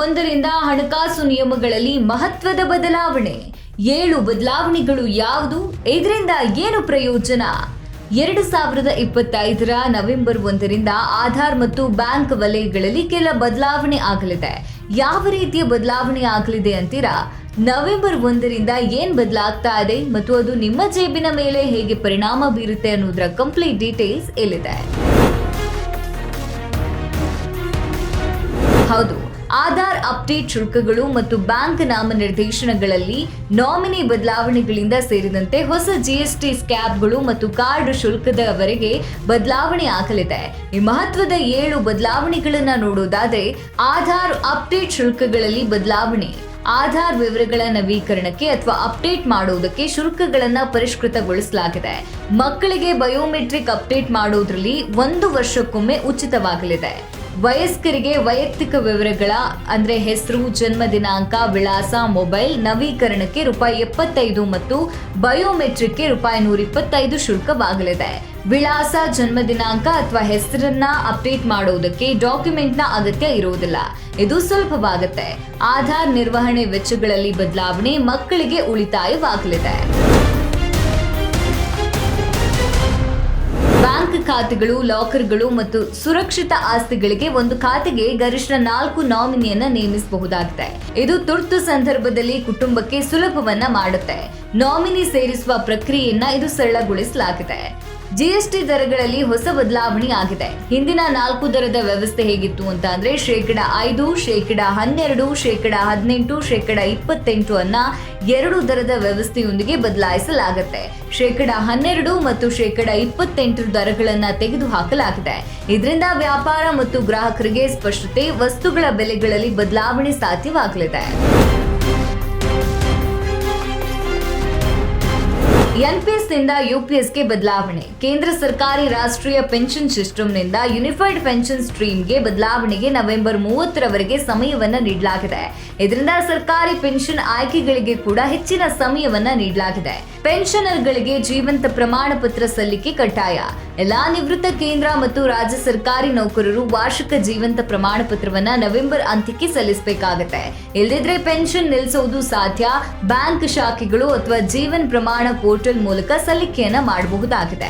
ಒಂದರಿಂದ ಹಣಕಾಸು ನಿಯಮಗಳಲ್ಲಿ ಮಹತ್ವದ ಬದಲಾವಣೆ. ಏಳು ಬದಲಾವಣೆಗಳು ಯಾವುದು? ಇದರಿಂದ ಏನು ಪ್ರಯೋಜನ? ಎರಡು ಸಾವಿರದ ಇಪ್ಪತ್ತೈದರ ನವೆಂಬರ್ ಒಂದರಿಂದ ಆಧಾರ್ ಮತ್ತು ಬ್ಯಾಂಕ್ ವಲಯಗಳಲ್ಲಿ ಕೆಲ ಬದಲಾವಣೆ ಆಗಲಿದೆ. ಯಾವ ರೀತಿಯ ಬದಲಾವಣೆ ಆಗಲಿದೆ ಅಂತೀರಾ? ನವೆಂಬರ್ ಒಂದರಿಂದ ಏನ್ ಬದಲಾಗ್ತಾ ಇದೆ ಮತ್ತು ಅದು ನಿಮ್ಮ ಜೇಬಿನ ಮೇಲೆ ಹೇಗೆ ಪರಿಣಾಮ ಬೀರುತ್ತೆ ಅನ್ನೋದರ ಕಂಪ್ಲೀಟ್ ಡೀಟೇಲ್ಸ್ ಇಲ್ಲಿದೆ. ಹೌದು. ಆಧಾರ್ ಅಪ್ಡೇಟ್ ಶುಲ್ಕಗಳು ಮತ್ತು ಬ್ಯಾಂಕ್ ನಾಮನಿರ್ದೇಶನಗಳಲ್ಲಿ ನಾಮಿನಿ ಬದಲಾವಣೆಗಳಿಂದ ಸೇರಿದಂತೆ ಹೊಸ ಜಿಎಸ್ಟಿ ಸ್ಕ್ಯಾಬ್ಗಳು ಮತ್ತು ಕಾರ್ಡ್ ಶುಲ್ಕದವರೆಗೆ ಬದಲಾವಣೆ ಆಗಲಿದೆ. ಈ ಮಹತ್ವದ ಏಳು ಬದಲಾವಣೆಗಳನ್ನು ನೋಡೋದಾದರೆ ಆಧಾರ್ ಅಪ್ಡೇಟ್ ಶುಲ್ಕಗಳಲ್ಲಿ ಬದಲಾವಣೆ. ಆಧಾರ್ ವಿವರಗಳ ನವೀಕರಣಕ್ಕೆ ಅಥವಾ ಅಪ್ಡೇಟ್ ಮಾಡುವುದಕ್ಕೆ ಶುಲ್ಕಗಳನ್ನು ಪರಿಷ್ಕೃತಗೊಳಿಸಲಾಗಿದೆ. ಮಕ್ಕಳಿಗೆ ಬಯೋಮೆಟ್ರಿಕ್ ಅಪ್ಡೇಟ್ ಮಾಡೋದ್ರಲ್ಲಿ ಒಂದು ವರ್ಷಕ್ಕೊಮ್ಮೆ ಉಚಿತವಾಗಲಿದೆ. ವಯಸ್ಕರಿಗೆ ವೈಯಕ್ತಿಕ ವಿವರಗಳ, ಅಂದ್ರೆ ಹೆಸರು, ಜನ್ಮ ದಿನಾಂಕ, ವಿಳಾಸ, ಮೊಬೈಲ್ ನವೀಕರಣಕ್ಕೆ ರೂಪಾಯಿ ಎಪ್ಪತ್ತೈದು ಮತ್ತು ಬಯೋಮೆಟ್ರಿಕ್ಗೆ ರೂಪಾಯಿ ನೂರ ಇಪ್ಪತ್ತೈದು ಶುಲ್ಕವಾಗಲಿದೆ. ವಿಳಾಸ, ಜನ್ಮ ದಿನಾಂಕ ಅಥವಾ ಹೆಸರನ್ನ ಅಪ್ಡೇಟ್ ಮಾಡುವುದಕ್ಕೆ ಡಾಕ್ಯುಮೆಂಟ್ನ ಅಗತ್ಯ ಇರುವುದಿಲ್ಲ. ಇದು ಸುಲಭವಾಗುತ್ತೆ ಆಧಾರ್ ನಿರ್ವಹಣೆ ವೆಚ್ಚಗಳಲ್ಲಿ ಬದಲಾವಣೆ ಮಕ್ಕಳಿಗೆ ಉಳಿತಾಯವಾಗಲಿದೆ. ಖಾತೆಗಳು, ಲಾಕರ್ಗಳು ಮತ್ತು ಸುರಕ್ಷಿತ ಆಸ್ತಿಗಳಿಗೆ ಒಂದು ಖಾತೆಗೆ ಗರಿಷ್ಠ ನಾಲ್ಕು ನಾಮಿನಿಯನ್ನ ನೇಮಿಸಬಹುದಾಗಿದೆ. ಇದು ತುರ್ತು ಸಂದರ್ಭದಲ್ಲಿ ಕುಟುಂಬಕ್ಕೆ ಸುಲಭವನ್ನ ಮಾಡುತ್ತೆ. ನಾಮಿನಿ ಸೇರಿಸುವ ಪ್ರಕ್ರಿಯೆಯನ್ನ ಇದು ಸರಳಗೊಳಿಸಲಾಗಿದೆ. ಜಿಎಸ್ಟಿ ದರಗಳಲ್ಲಿ ಹೊಸ ಬದಲಾವಣೆ ಆಗಿದೆ. ಹಿಂದಿನ ನಾಲ್ಕು ದರದ ವ್ಯವಸ್ಥೆ ಹೇಗಿತ್ತು ಅಂತ ಅಂದ್ರೆ ಶೇಕಡ ಐದು, ಶೇಕಡ ಹನ್ನೆರಡು, ಶೇಕಡ ಹದಿನೆಂಟು, ಶೇಕಡ ಇಪ್ಪತ್ತೆಂಟು ಅನ್ನ ಎರಡು ದರದ ವ್ಯವಸ್ಥೆಯೊಂದಿಗೆ ಬದಲಾಯಿಸಲಾಗುತ್ತೆ. ಶೇಕಡ ಹನ್ನೆರಡು ಮತ್ತು ಶೇಕಡ ಇಪ್ಪತ್ತೆಂಟು ದರಗಳನ್ನ ತೆಗೆದುಹಾಕಲಾಗಿದೆ. ಇದರಿಂದ ವ್ಯಾಪಾರ ಮತ್ತು ಗ್ರಾಹಕರಿಗೆ ಸ್ಪಷ್ಟತೆ, ವಸ್ತುಗಳ ಬೆಲೆಗಳಲ್ಲಿ ಬದಲಾವಣೆ ಸಾಧ್ಯವಾಗಲಿದೆ. ಎನ್ಪಿಎಸ್ನಿಂದ ಯುಪಿಎಸ್ಗೆ ಬದಲಾವಣೆ. ಕೇಂದ್ರ ಸರ್ಕಾರಿ ರಾಷ್ಟ್ರೀಯ ಪೆನ್ಷನ್ ಸಿಸ್ಟಂನಿಂದ ಯುನಿಫೈಡ್ ಪೆನ್ಷನ್ ಸ್ಟ್ರೀಮ್ಗೆ ಬದಲಾವಣೆಗೆ ನವೆಂಬರ್ ಮೂವತ್ತರವರೆಗೆ ಸಮಯವನ್ನ ನೀಡಲಾಗಿದೆ. ಇದರಿಂದ ಸರ್ಕಾರಿ ಪೆನ್ಷನ್ ಆಯ್ಕೆಗಳಿಗೆ ಕೂಡ ಹೆಚ್ಚಿನ ಸಮಯವನ್ನ ನೀಡಲಾಗಿದೆ. ಪೆನ್ಷನರ್ಗಳಿಗೆ ಜೀವಂತ ಪ್ರಮಾಣ ಪತ್ರ ಸಲ್ಲಿಕೆ ಕಡ್ಡಾಯ. ಎಲ್ಲಾ ನಿವೃತ್ತ ಕೇಂದ್ರ ಮತ್ತು ರಾಜ್ಯ ಸರ್ಕಾರಿ ನೌಕರರು ವಾರ್ಷಿಕ ಜೀವಂತ ಪ್ರಮಾಣ ಪತ್ರವನ್ನ ನವೆಂಬರ್ ಅಂತ್ಯಕ್ಕೆ ಸಲ್ಲಿಸಬೇಕಾಗತ್ತೆ. ಇಲ್ಲದಿದ್ರೆ ಪೆನ್ಷನ್ ನಿಲ್ಲಿಸುವುದು ಸಾಧ್ಯ. ಬ್ಯಾಂಕ್ ಶಾಖೆಗಳು ಅಥವಾ ಜೀವನ್ ಪ್ರಮಾಣ ಪೋರ್ಟಲ್ ಮೂಲಕ ಸಲ್ಲಿಕೆಯನ್ನ ಮಾಡಬಹುದಾಗಿದೆ.